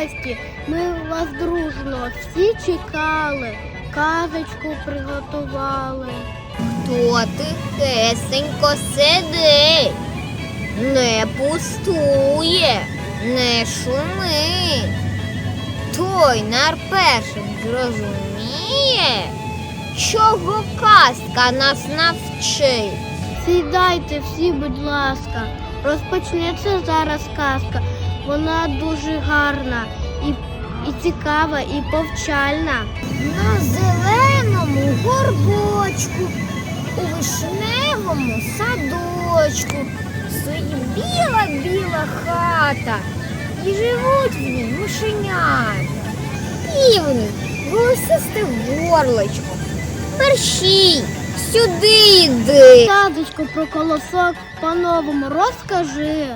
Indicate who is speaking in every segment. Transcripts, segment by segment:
Speaker 1: гості. Ми вас дружно всі чекали, казочку приготували.
Speaker 2: То тихесенько сидить, не пустує, не шумить. Той нарпершим зрозуміє, чого казка нас навчить.
Speaker 1: Сідайте всі, будь ласка. Розпочнеться зараз казка. Вона дуже гарна і, і цікава, і повчальна.
Speaker 2: На зеленому горбочку, у вишневому садочку стоїть біла-біла хата, і живуть в ній мишенята. Півник, голосисте горлочко. Мерщій, сюди йди.
Speaker 1: Казочку про колосок по-новому розкажи.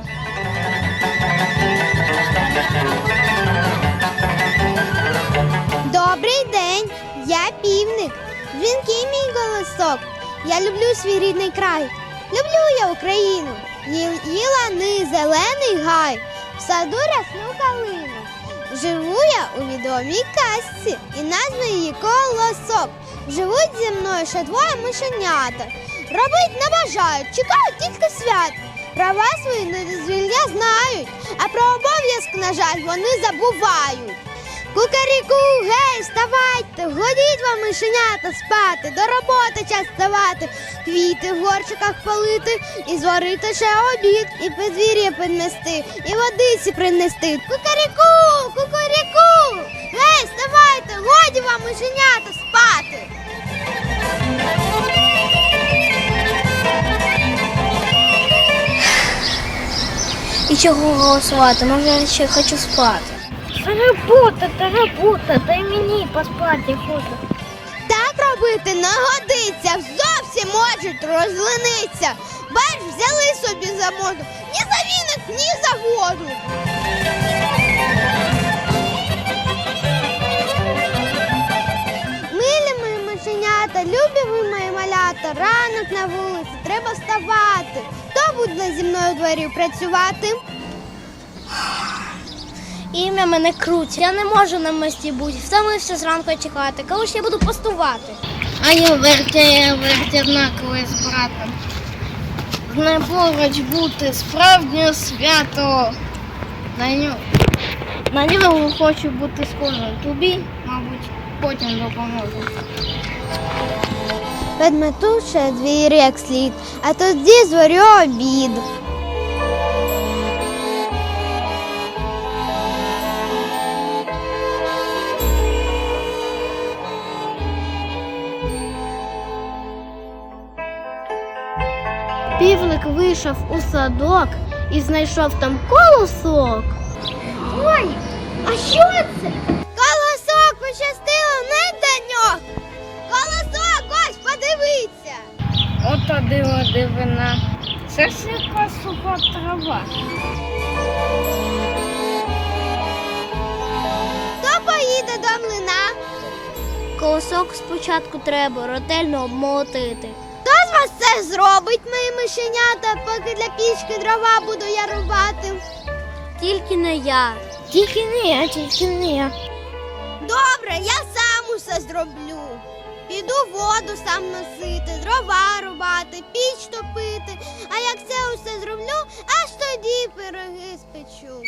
Speaker 3: Дзвінкий мій голосок. Я люблю свій рідний край. Люблю я Україну. Ї- Її лани, зелений гай, в саду рясну калину. Живу я у відомій казці, і назва її колосок. Живуть зі мною ще двоє мишенята. Робить не бажають, чекають тільки свят. Права свої не дозвілля знають, а про обов'язк, на жаль, вони забувають. Кукаріку, гей, вставайте, годіть вам мишенята спати, до роботи час ставати, квіти в горщиках полити, і зварити ще обід, і подвір'я піднести, і водиці принести. Кукаріку, кукаріку, гей, вставайте, годі вам мишенята спати.
Speaker 2: І чого голосувати? Може, я ще хочу спати.
Speaker 1: Робота та робота, дай мені поспати хочу.
Speaker 3: Так робити не годиться, зовсім можуть розлиниться. Бач, взяли собі за моду, ні за віник, ні за воду. Милі мої мишенята, любі ви мої малята, ранок на вулиці, треба вставати. Хто буде зі мною у дворі працювати?
Speaker 1: Ім'я мене круть. Я не можу на місці бути. Втомився зранку чекати. Коли ж я буду постувати? А я вертя однаковий з братом. Не поруч бути справжнє свято. На нього, на нього хочу бути схожим. Тобі, мабуть, потім допоможу.
Speaker 3: Ведмету ще двір як слід, а тоді зворю обід.
Speaker 1: Вийшов у садок і знайшов там колосок.
Speaker 3: Ой, а що це? Колосок пощастило не даньок. Колосок, ось подивіться.
Speaker 1: Ото диво дивина. Це ж яка суха трава.
Speaker 3: Хто поїде до млина?
Speaker 1: Колосок спочатку треба ретельно обмотити.
Speaker 3: Хто це зробить, мої мишенята, поки для пічки дрова буду я рубати?
Speaker 1: Тільки не я. Тільки не я, тільки не я.
Speaker 3: Добре, я сам усе зроблю. Піду воду сам носити, дрова рубати, піч топити. А як це усе зроблю, аж тоді пироги спечу.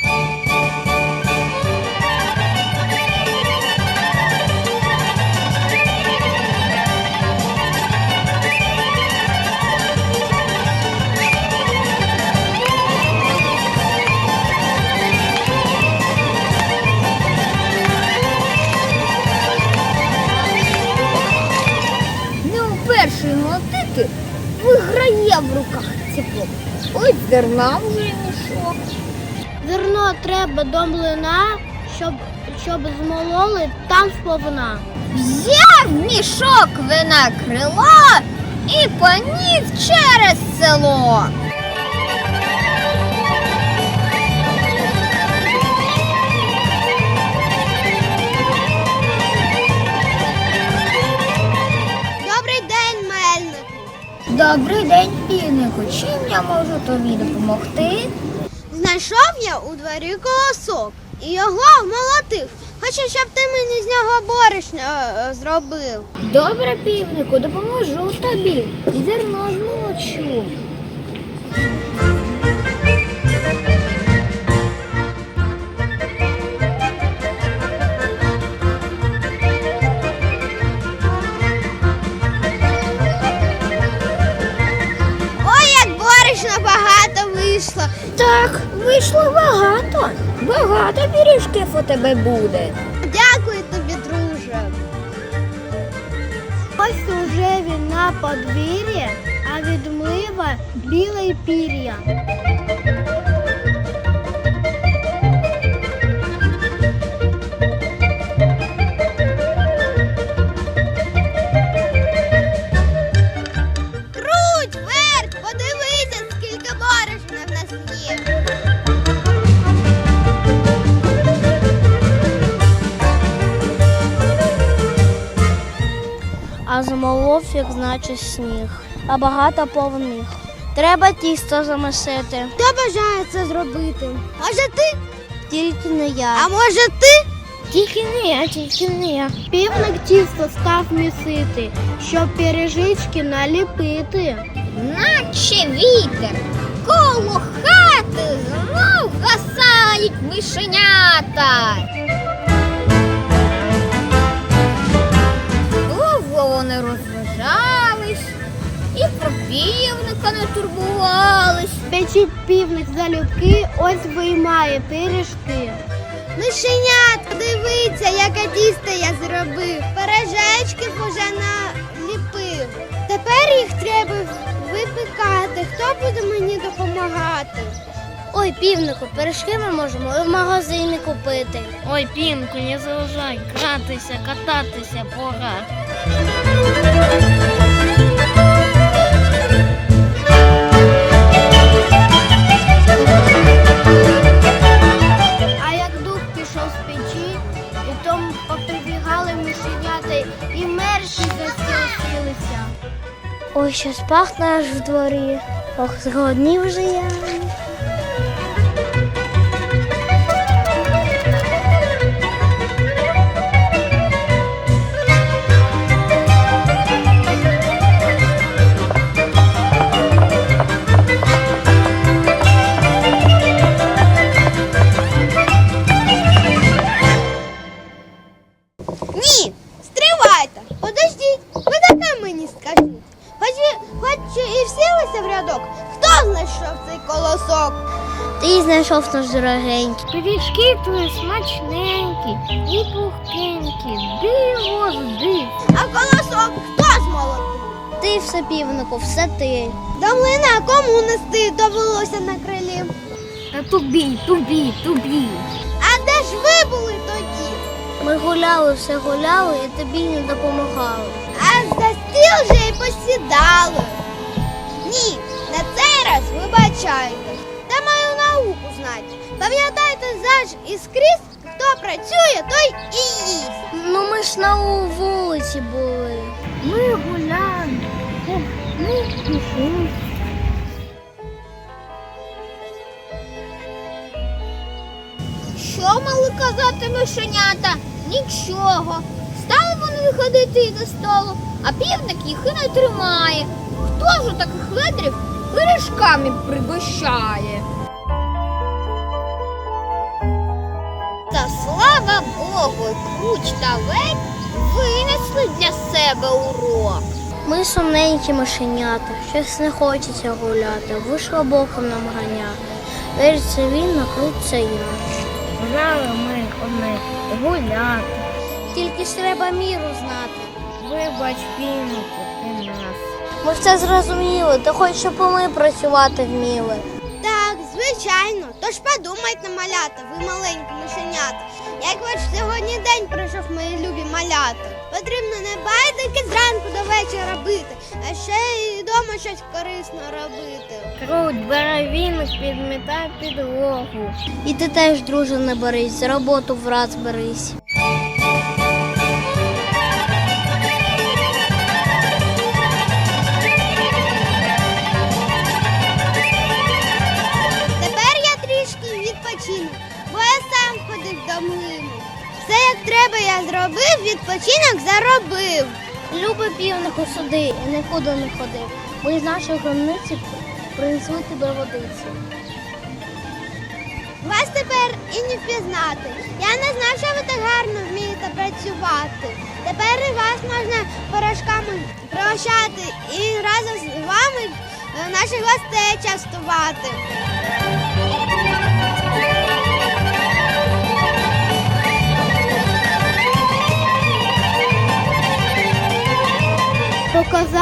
Speaker 2: Ось зерна вже мішок.
Speaker 1: Зерно треба до млина, щоб, щоб змололи там сповна.
Speaker 2: Взяв мішок вина крило і поніс через село.
Speaker 3: Добрий день,
Speaker 2: півнику. Чим я можу тобі допомогти?
Speaker 3: Знайшов я у дворі колосок. і його молотив. Хочу, щоб ти мені з нього борошно е, зробив.
Speaker 2: Добре, півнику, допоможу тобі. Зерно змолочу.
Speaker 3: Як багато вийшло.
Speaker 2: Так, вийшло багато. Багато пиріжків у тебе буде.
Speaker 3: Дякую тобі, друже. Ось уже він на подвір'ї, а від млива біле пір'я.
Speaker 1: Значить сніг, а багато повних. Треба тісто замесити.
Speaker 3: Хто бажає це зробити? Може ти?
Speaker 1: Тільки не я.
Speaker 3: А може ти?
Speaker 1: тільки не я, тільки не я. Півник тісто став місити, щоб пиріжечки наліпити.
Speaker 2: Наче вітер. Коло хати знов гасають мишенята. Довго вони про півника не турбувались.
Speaker 1: Печі півник залюбки, ось виймає пиріжки.
Speaker 3: Мишенят, подивіться, яке тісто я зробив. Пиріжечки вже наліпив. Тепер їх треба випікати. Хто буде мені допомагати?
Speaker 1: Ой, півнику, пиріжки ми можемо в магазині купити. Ой, півнику, не заважай, гратися, кататися, пора. Ой, щось пахне аж в дворі. Ох, згодні вже я. Ти знайшов наш дорогенький. Пиріжки твої смачненькі і пухкенькі. Диво жди.
Speaker 3: А колосок хто змолотив?
Speaker 1: Ти все півнику, все ти.
Speaker 3: До млина кому нести довелося на крилі?
Speaker 2: Та тобі, тобі, тобі.
Speaker 3: А де ж ви були тоді?
Speaker 1: Ми гуляли, все гуляли і тобі не допомагали.
Speaker 3: А за стіл вже й посідали. Ні, на цей раз вибачайте. Науку знати. Пам'ятайте завжди і скрізь, хто працює, той і їсть.
Speaker 1: Ну ми ж на вулиці були. Ми гуляли. Ми пішли.
Speaker 2: Що мали казати мишенята? Нічого. Стали вони виходити до столу, а півник їх і не тримає. Хто ж у таких ведрів пиріжками пригощає? Богу, круч та ведь винесли для себе урок.
Speaker 1: Ми сумненькі мишенята, щось не хочеться гуляти, вийшло боком нам ганя. Вириться він, накрутиться я. Грали ми одне гуляти. Тільки ж треба міру знати. Вибач, півнику, ти нас. Ми все зрозуміли, ти хочеш, щоб ми працювати вміли.
Speaker 3: Так, звичайно. Тож подумайте, малята, ви маленькі мишенята. Як ваш сьогодні день пройшов, мої любі малята. Потрібно не байдики зранку до вечора робити, а ще й вдома щось корисно робити.
Speaker 1: Круть, бери віник, підмітай підлогу. І ти теж, друже, не берись, за роботу враз берись.
Speaker 3: Відпочинок заробив.
Speaker 1: Любий півнику сюди і нікуди не ходив, бо із нашої границі принесли тебе водиці.
Speaker 3: Вас тепер і не впізнати. Я не знав, що ви так гарно вмієте працювати. Тепер і вас можна порошками пригощати і разом з вами е, наших гостей частувати.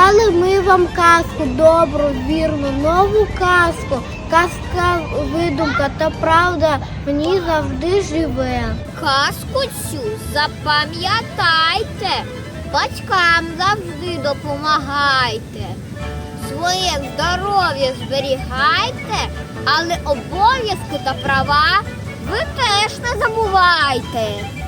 Speaker 1: Показали ми вам казку, добру, вірну, нову казку. Казка видумка та правда в ній завжди живе.
Speaker 2: Казку цю запам'ятайте, батькам завжди допомагайте. Своє здоров'я зберігайте, але обов'язки та права ви теж не забувайте.